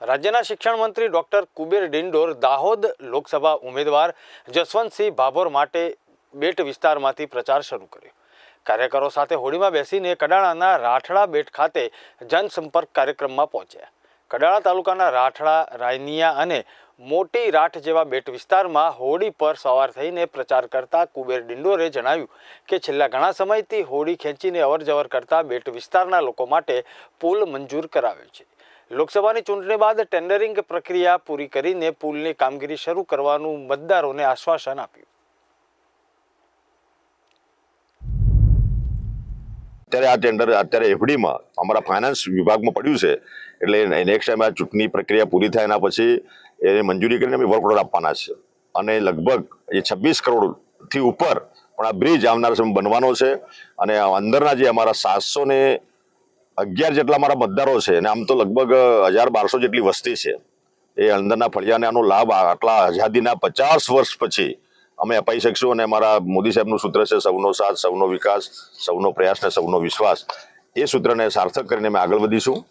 રાજ્યના શિક્ષણ મંત્રી ડોક્ટર કુબેર ડિંડોર દાહોદ લોકસભા ઉમેદવાર જસવંતસિંહ ભાભોર માટે બેટ વિસ્તારમાંથી પ્રચાર શરૂ કર્યો. કાર્યકરો સાથે હોડીમાં બેસીને કડાણાના રાઠડા બેટ ખાતે જનસંપર્ક કાર્યક્રમમાં પહોંચ્યા. કડાણા તાલુકાના રાઠડા, રાયનિયા અને મોટી રાઠ જેવા બેટ વિસ્તારમાં હોડી પર સવાર થઈને પ્રચાર કરતા કુબેર ડિંડોરે જણાવ્યું કે છેલ્લા ઘણા સમયથી હોડી ખેંચીને અવરજવર કરતા બેટ વિસ્તારના લોકો માટે પુલ મંજૂર કરાવ્યો છે. લોકસભાની ચૂંટણી બાદ ટેન્ડરિંગ પ્રક્રિયા પૂરી કરીને પુલની કામગીરી શરૂ કરવાનું મતદારોને આશ્વાસન આપ્યું. અત્યારે આ ટેન્ડર અત્યારે એફડીમાં અમારા ફાઇનાન્સ વિભાગમાં પડ્યું છે. એટલે નેક્સ્ટ ટાઈમ આ ચૂંટણી પ્રક્રિયા પૂરી થાય એના પછી એ મંજૂરી કરીને અમે વર્ક ઓર્ડર આપવાના છે. અને લગભગ એ છવ્વીસ કરોડથી ઉપર પણ આ બ્રિજ આવનાર સમય બનવાનો છે. અને અંદરના જે અમારા સાતસો ને અગિયાર જેટલા અમારા મતદારો છે અને આમ તો લગભગ હજાર બારસો જેટલી વસ્તી છે. એ અંદરના ફળિયાને આનો લાભ આટલા આઝાદીના પચાસ વર્ષ પછી અમે અપાઈ શકશું અને અમારા મોદી સાહેબનું સૂત્ર છે, સૌનો સાથ, સૌનો વિકાસ, સૌનો પ્રયાસ ને સૌનો વિશ્વાસ. એ સૂત્રને સાર્થક કરીને અમે આગળ વધીશું.